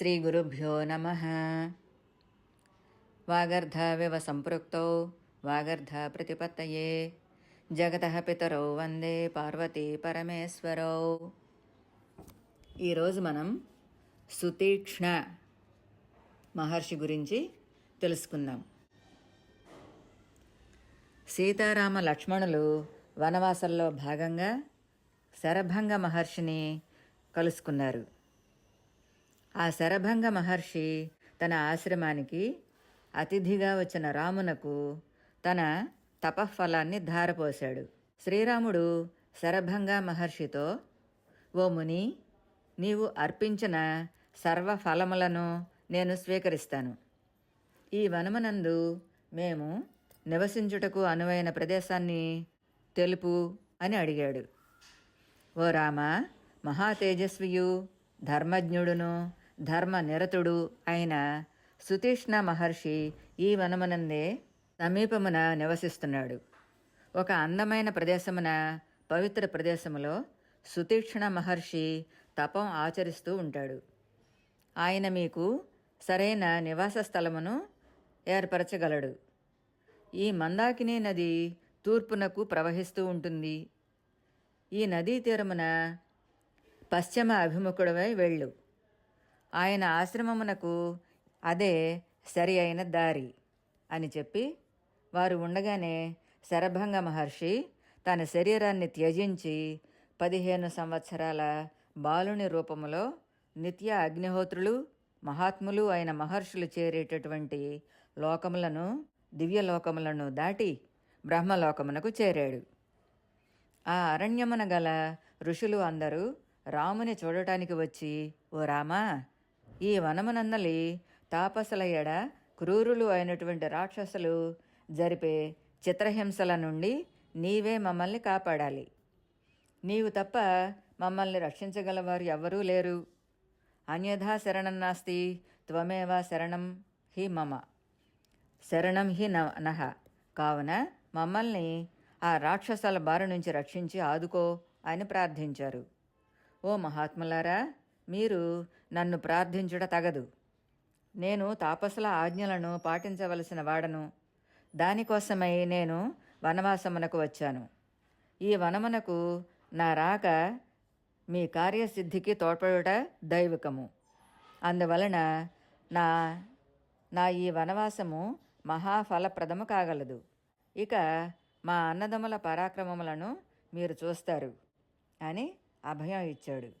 శ్రీగురుభ్యో నమ. వాగర్ధవివ సంపృక్తౌ వాగర్ధ ప్రతిపత్తయే. జగత పితరౌ వందే పార్వతీ పరమేశ్వరౌ. ఈరోజు మనం సుతీక్ష్ణ మహర్షి గురించి తెలుసుకుందాం. సీతారామ లక్ష్మణులు వనవాసంలో భాగంగా శరభంగ మహర్షిని కలుసుకున్నారు. ఆ శరభంగ మహర్షి తన ఆశ్రమానికి అతిథిగా వచ్చిన రామునకు తన తపఫలాన్ని ధారపోశాడు. శ్రీరాముడు శరభంగ మహర్షితో ఓ ముని నీవు అర్పించిన సర్వ ఫలములను నేను స్వీకరిస్తాను. ఈ వనమనందు మేము నివసించుటకు అనువైన ప్రదేశాన్ని తెలుపు అని అడిగాడు. ఓ రామ మహా తేజస్వియు ధర్మజ్ఞుడును ధర్మ నిరతుడు అయిన సుతీష్ణ మహర్షి ఈ వనమునందే సమీపమున నివసిస్తున్నాడు. ఒక అందమైన ప్రదేశమున పవిత్ర ప్రదేశములో సుతీక్షణ మహర్షి తపం ఆచరిస్తూ ఉంటాడు. ఆయన మీకు సరైన నివాస స్థలమును ఏర్పరచగలడు. ఈ మందాకిని నది తూర్పునకు ప్రవహిస్తూ ఉంటుంది. ఈ నదీ తీరమున పశ్చిమ అభిముఖుడవై వెళ్ళు. ఆయన ఆశ్రమమునకు అదే సరి అయిన దారి అని చెప్పి వారు ఉండగానే శరభంగ మహర్షి తన శరీరాన్ని త్యజించి పదిహేను సంవత్సరాల బాలుని రూపములో నిత్య అగ్నిహోత్రులు మహాత్ములు అయిన మహర్షులు చేరేటటువంటి లోకములను దివ్యలోకములను దాటి బ్రహ్మలోకమునకు చేరాడు. ఆ అరణ్యమున గల ఋషులు అందరూ రాముని చూడటానికి వచ్చి ఓ రామా ఈ వనమునందలి తాపసుల ఎడ క్రూరులు అయినటువంటి రాక్షసులు జరిపే చిత్రహింసల నుండి నీవే మమ్మల్ని కాపాడాలి. నీవు తప్ప మమ్మల్ని రక్షించగలవారు ఎవ్వరూ లేరు. అన్యథా శరణం నాస్తి త్వమేవా శరణం హి మమ. శరణం హి నహ. కావున మమ్మల్ని ఆ రాక్షసాల బారి నుంచి రక్షించి ఆదుకో అని ప్రార్థించారు. ఓ మహాత్ములారా మీరు నన్ను ప్రార్థించుట తగదు. నేను తాపసుల ఆజ్ఞలను పాటించవలసిన వాడను. దానికోసమై నేను వనవాసమునకు వచ్చాను. ఈ వనమునకు నా రాక మీ కార్యసిద్ధికి తోడ్పడుట దైవికము. అందువలన నా నా ఈ వనవాసము మహాఫలప్రదము కాగలదు. ఇక మా అన్నదమ్ముల పరాక్రమములను మీరు చూస్తారు అని అభయం ఇచ్చాడు.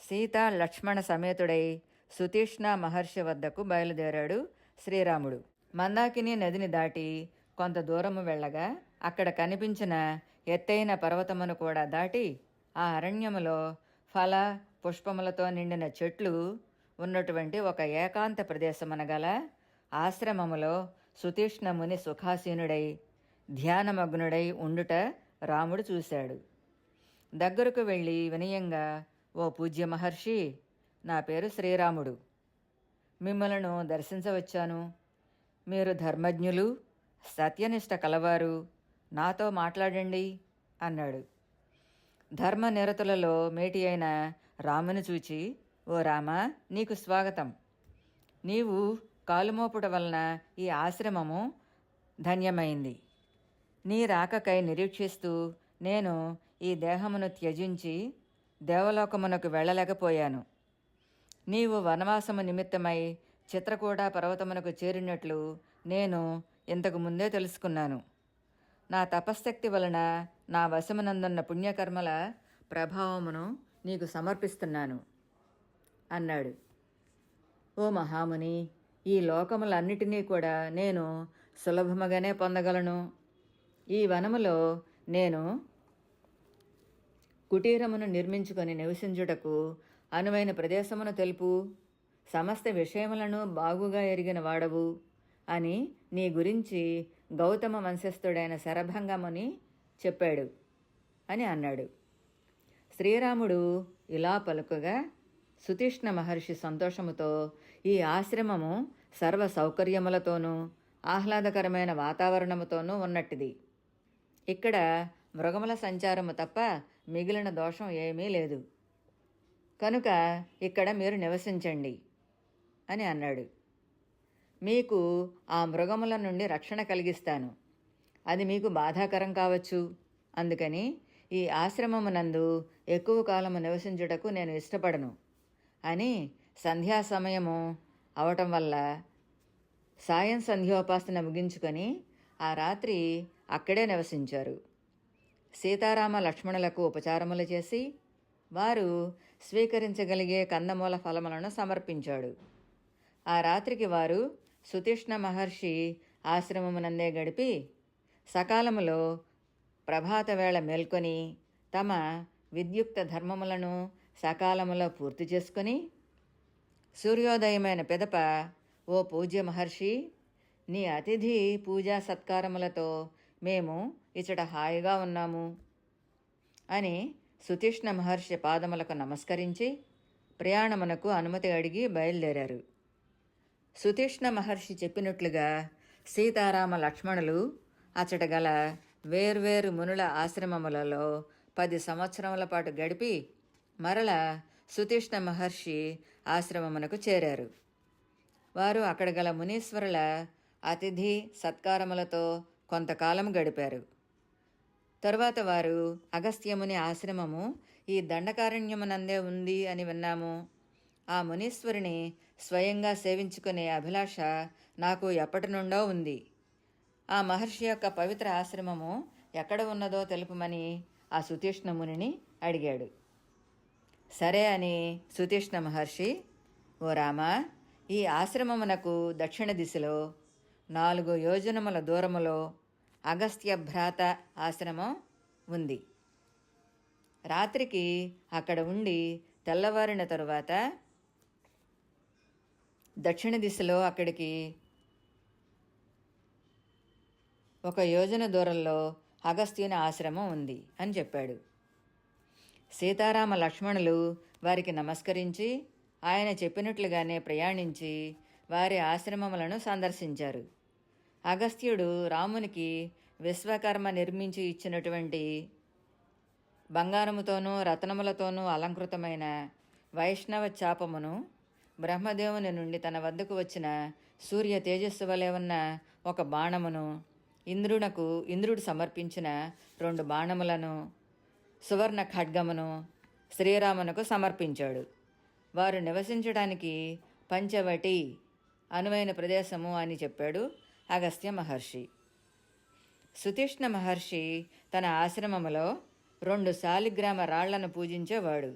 సీత లక్ష్మణ సమేతుడై సుతీష్ణ మహర్షి వద్దకు బయలుదేరాడు శ్రీరాముడు. మందాకిని నదిని దాటి కొంత దూరము వెళ్ళగా అక్కడ కనిపించిన ఎత్తైన పర్వతమును కూడా దాటి ఆ అరణ్యములో ఫల పుష్పములతో నిండిన చెట్లు ఉన్నటువంటి ఒక ఏకాంత ప్రదేశమనగల ఆశ్రమములో సుతీష్ణముని సుఖాసీనుడై ధ్యానమగ్నుడై ఉండుట రాముడు చూశాడు. దగ్గరకు వెళ్ళి వినయంగా ఓ పూజ్య మహర్షి నా పేరు శ్రీరాముడు. మిమ్మలను దర్శించవచ్చాను. మీరు ధర్మజ్ఞులు సత్యనిష్ట కలవారు. నాతో మాట్లాడండి అన్నాడు. ధర్మ నిరతులలో మేటి అయిన రామును చూచి ఓ రామ నీకు స్వాగతం. నీవు కాలుమోపుట వలన ఈ ఆశ్రమము ధన్యమైంది. నీ రాకకై నిరీక్షిస్తూ నేను ఈ దేహమును త్యజించి దేవలోకమునకు వెళ్ళలేకపోయాను. నీవు వనవాసము నిమిత్తమై చిత్రకూడ పర్వతమునకు చేరినట్లు నేను ఇంతకు ముందే తెలుసుకున్నాను. నా తపశ్శక్తి వలన నా వశమునందున్న పుణ్యకర్మల ప్రభావమును నీకు సమర్పిస్తున్నాను అన్నాడు. ఓ మహాముని ఈ లోకములన్నిటినీ కూడా నేను సులభముగానే పొందగలను. ఈ వనములో నేను కుటీరమును నిర్మించుకొని నివసించుటకు అనువైన ప్రదేశమును తెలుపు. సమస్త విషయములను బాగుగా ఎరిగిన వాడవు అని నీ గురించి గౌతమ వంశస్థుడైన శరభంగముని చెప్పాడు అని అన్నాడు. శ్రీరాముడు ఇలా పలుకగా సుతీష్ణ మహర్షి సంతోషముతో ఈ ఆశ్రమము సర్వ సౌకర్యములతోనూ ఆహ్లాదకరమైన వాతావరణముతోనూ ఉన్నట్టిది. ఇక్కడ మృగముల సంచారము తప్ప మిగిలిన దోషం ఏమీ లేదు. కనుక ఇక్కడ మీరు నివసించండి అని అన్నాడు. మీకు ఆ మృగముల నుండి రక్షణ కలిగిస్తాను. అది మీకు బాధాకరం కావచ్చు. అందుకని ఈ ఆశ్రమమునందు ఎక్కువ కాలము నివసించుటకు నేను ఇష్టపడను అని సంధ్యా సమయము అవటం వల్ల సాయం సంధ్యోపాసన ముగించుకొని ఆ రాత్రి అక్కడే నివసించారు. సీతారామ లక్ష్మణులకు ఉపచారములు చేసి వారు స్వీకరించగలిగే కందమూల ఫలములను సమర్పించాడు. ఆ రాత్రికి వారు సుతీష్ణ మహర్షి ఆశ్రమమునందే గడిపి సకాలములో ప్రభాత వేళ మేల్కొని తమ విద్యుక్త ధర్మములను సకాలములో పూర్తి చేసుకొని సూర్యోదయమైన పిదప ఓ పూజ్య మహర్షి నీ అతిథి పూజా సత్కారములతో మేము ఇచ్చట హాయిగా ఉన్నాము అని సుతీష్ణ మహర్షి పాదములకు నమస్కరించి ప్రయాణమునకు అనుమతి అడిగి బయలుదేరారు. సుతీష్ణ మహర్షి చెప్పినట్లుగా సీతారామ లక్ష్మణులు అచ్చట గల వేర్వేరు మునుల ఆశ్రమములలో పది సంవత్సరముల పాటు గడిపి మరల సుతీష్ణ మహర్షి ఆశ్రమమునకు చేరారు. వారు అక్కడ గల మునీశ్వరుల అతిథి సత్కారములతో కొంతకాలం గడిపారు. తరువాత వారు అగస్త్యముని ఆశ్రమము ఈ దండకారణ్యమునందే ఉంది అని విన్నాము. ఆ మునీశ్వరుని స్వయంగా సేవించుకునే అభిలాష నాకు ఎప్పటి నుండో ఉంది. ఆ మహర్షి యొక్క పవిత్ర ఆశ్రమము ఎక్కడ ఉన్నదో తెలుపమని ఆ సుతీష్ణ మునిని అడిగాడు. సరే అని సుతీష్ణ మహర్షి ఓ రామా ఈ ఆశ్రమమునకు దక్షిణ దిశలో నాలుగు యోజనముల దూరములో అగస్త్య భ్రాత ఆశ్రమం ఉంది. రాత్రికి అక్కడ ఉండి తెల్లవారిన తరువాత దక్షిణ దిశలో అక్కడికి ఒక యోజన దూరంలో అగస్త్యుని ఆశ్రమం ఉంది అని చెప్పాడు. సీతారామ లక్ష్మణులు వారికి నమస్కరించి ఆయన చెప్పినట్లుగానే ప్రయాణించి వారి ఆశ్రమములను సందర్శించారు. అగస్త్యుడు రామునికి విశ్వకర్మ నిర్మించి ఇచ్చినటువంటి బంగారముతోనూ రత్నములతోనూ అలంకృతమైన వైష్ణవ చాపమును బ్రహ్మదేవుని నుండి తన వద్దకు వచ్చిన సూర్య తేజస్సు వలె ఉన్న ఒక బాణమును ఇంద్రునకు ఇంద్రుడు సమర్పించిన రెండు బాణములను సువర్ణ ఖడ్గమును శ్రీరామునకు సమర్పించాడు. వారు నివసించడానికి పంచవటి అనువైన ప్రదేశము అని చెప్పాడు. అగస్త్య మహర్షి. సుతీష్ణ మహర్షి తన ఆశ్రమములో రెండు శాలిగ్రామ రాళ్ళను పూజించేవాడు.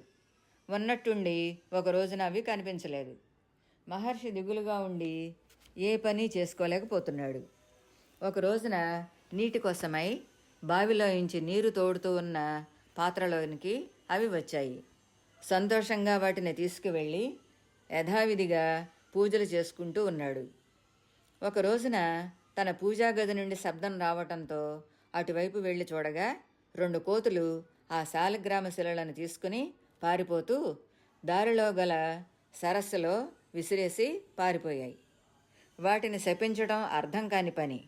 ఉన్నట్టుండి ఒక రోజున అవి కనిపించలేదు. మహర్షి దిగులుగా ఉండి ఏ పని చేసుకోలేకపోతున్నాడు. ఒక రోజున నీటి కోసమై బావిలో బావిలోంచి నీరు తోడుతూ ఉన్న పాత్రలోనికి అవి వచ్చాయి. సంతోషంగా వాటిని తీసుకువెళ్ళి యథావిధిగా పూజలు చేసుకుంటూ ఉన్నాడు. ఒక రోజున తన పూజా గది నుండి శబ్దం రావటంతో అటువైపు వెళ్ళి చూడగా రెండు కోతులు ఆ శాలగ్రామ శిలలను తీసుకుని పారిపోతూ దారిలో గల సరస్సులో విసిరేసి పారిపోయాయి. వాటిని శపించడం అర్థం కాని పని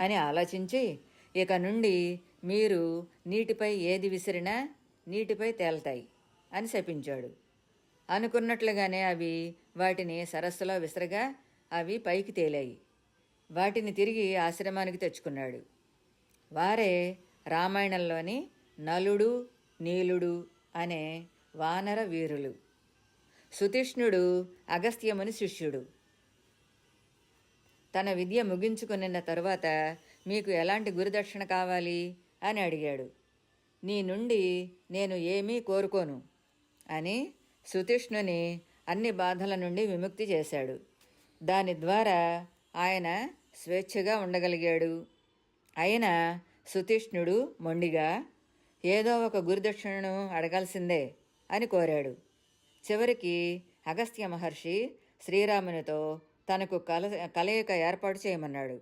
అని ఆలోచించి ఇక నుండి మీరు నీటిపై ఏది విసిరినా నీటిపై తేల్తాయి అని శపించాడు. అనుకున్నట్లుగానే అవి వాటిని సరస్సులో విసరగా అవి పైకి తేలాయి. వాటిని తిరిగి ఆశ్రమానికి తెచ్చుకున్నాడు. వారే రామాయణంలోని నలుడు నీలుడు అనే వానర వీరులు. సుతిష్ణుడు అగస్త్యముని శిష్యుడు. తన విద్య ముగించుకున్న తరువాత మీకు ఎలాంటి గురుదక్షిణ కావాలి? అని అడిగాడు. నీ నుండి నేను ఏమీ కోరుకోను అని సుతిష్ణుని అన్ని బాధల నుండి విముక్తి చేశాడు. దాని ద్వారా ఆయన స్వేచ్ఛగా ఉండగలిగాడు. ఆయన సుతీష్ణుడు మొండిగా ఏదో ఒక గురుదక్షిణను అడగాల్సిందే అని కోరాడు. చివరికి అగస్త్య మహర్షి శ్రీరామునితో తనకు కల కలయిక ఏర్పాటు చేయమన్నాడు.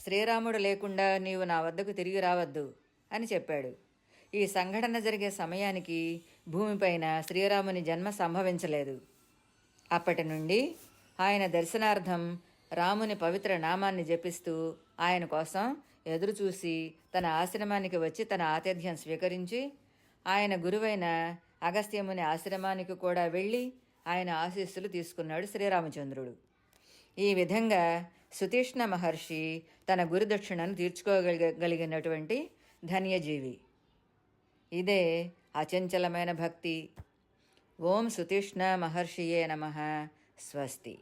శ్రీరాముడు లేకుండా నీవు నా వద్దకు తిరిగి రావద్దు అని చెప్పాడు. ఈ సంఘటన జరిగే సమయానికి భూమిపైన శ్రీరాముని జన్మ సంభవించలేదు. అప్పటి నుండి ఆయన దర్శనార్థం రాముని పవిత్ర నామాన్ని జపిస్తూ ఆయన కోసం ఎదురుచూసి తన ఆశ్రమానికి వచ్చి తన ఆతిథ్యం స్వీకరించి ఆయన గురువైన అగస్త్యముని ఆశ్రమానికి కూడా వెళ్ళి ఆయన ఆశీస్సులు తీసుకున్నాడు శ్రీరామచంద్రుడు. ఈ విధంగా సుతీష్ణ మహర్షి తన గురుదక్షిణను తీర్చుకోగలిగినటువంటి ధన్యజీవి. ఇదే అచంచలమైన భక్తి. ఓం సుతీష్ణ మహర్షియే నమ. స్వస్తి.